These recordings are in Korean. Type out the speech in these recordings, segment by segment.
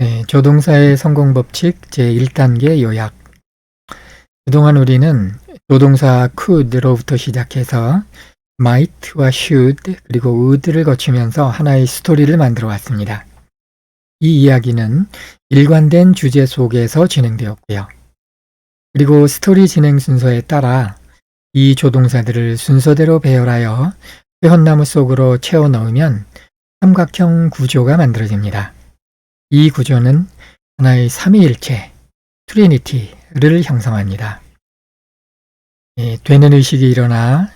네, 조동사의 성공 법칙 제1단계 요약. 그동안 우리는 조동사 could로부터 시작해서 might와 should 그리고 would를 거치면서 하나의 스토리를 만들어 왔습니다. 이 이야기는 일관된 주제 속에서 진행되었고요. 그리고 스토리 진행 순서에 따라 이 조동사들을 순서대로 배열하여 회원나무 속으로 채워 넣으면 삼각형 구조가 만들어집니다. 이 구조는 하나의 삼위일체, 트리니티를 형성합니다. 예, 되는 의식이 일어나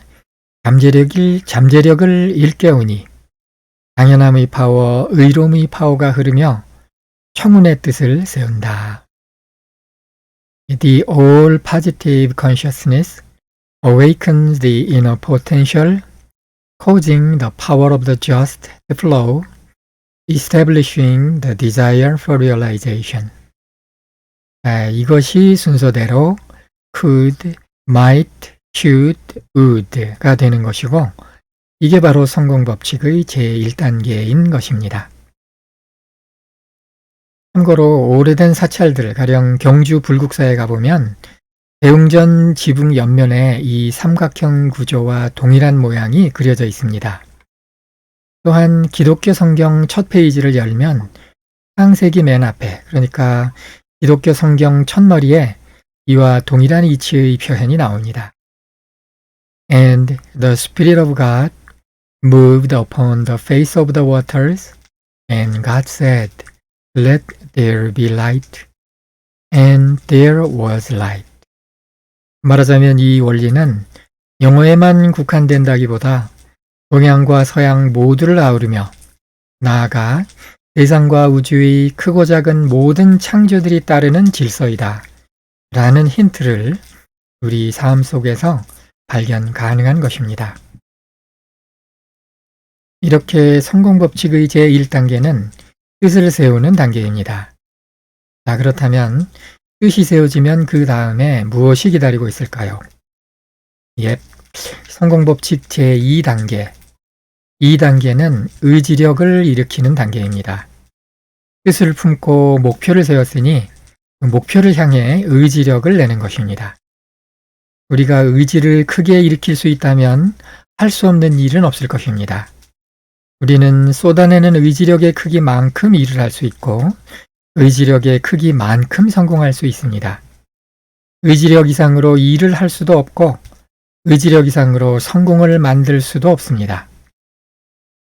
잠재력을, 잠재력을 일깨우니 당연함의 파워, 의로움의 파워가 흐르며 청운의 뜻을 세운다. The all positive consciousness awakens the inner potential, causing the power of the just to flow, establishing the desire for realization. 아, 이것이 순서대로 could, might, should, would가 되는 것이고 이게 바로 성공 법칙의 제1단계인 것입니다. 참고로 오래된 사찰들, 가령 경주 불국사에 가보면 대웅전 지붕 옆면에 이 삼각형 구조와 동일한 모양이 그려져 있습니다. 또한 기독교 성경 첫 페이지를 열면 창세기 맨 앞에, 그러니까 기독교 성경 첫머리에 이와 동일한 이치의 표현이 나옵니다. And the Spirit of God moved upon the face of the waters, and God said, Let there be light. And there was light. 말하자면 이 원리는 영어에만 국한된다기보다 동양과 서양 모두를 아우르며 나아가 세상과 우주의 크고 작은 모든 창조들이 따르는 질서이다. 라는 힌트를 우리 삶 속에서 발견 가능한 것입니다. 이렇게 성공법칙의 제1단계는 뜻을 세우는 단계입니다. 자, 그렇다면 뜻이 세워지면 그 다음에 무엇이 기다리고 있을까요? 예, 성공법칙 제2단계. 2단계는 의지력을 일으키는 단계입니다. 뜻을 품고 목표를 세웠으니 그 목표를 향해 의지력을 내는 것입니다. 우리가 의지를 크게 일으킬 수 있다면 할 수 없는 일은 없을 것입니다. 우리는 쏟아내는 의지력의 크기만큼 일을 할 수 있고 의지력의 크기만큼 성공할 수 있습니다. 의지력 이상으로 일을 할 수도 없고 의지력 이상으로 성공을 만들 수도 없습니다.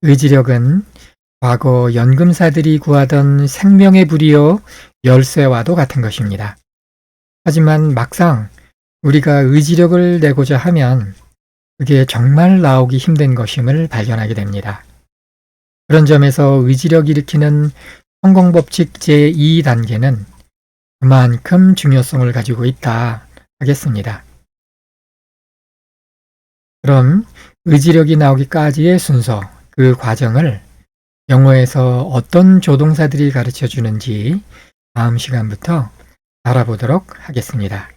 의지력은 과거 연금사들이 구하던 생명의 불이요 열쇠와도 같은 것입니다. 하지만 막상 우리가 의지력을 내고자 하면 그게 정말 나오기 힘든 것임을 발견하게 됩니다. 그런 점에서 의지력 일으키는 성공법칙 제2단계는 그만큼 중요성을 가지고 있다 하겠습니다. 그럼 의지력이 나오기까지의 순서, 그 과정을 영어에서 어떤 조동사들이 가르쳐 주는지 다음 시간부터 알아보도록 하겠습니다.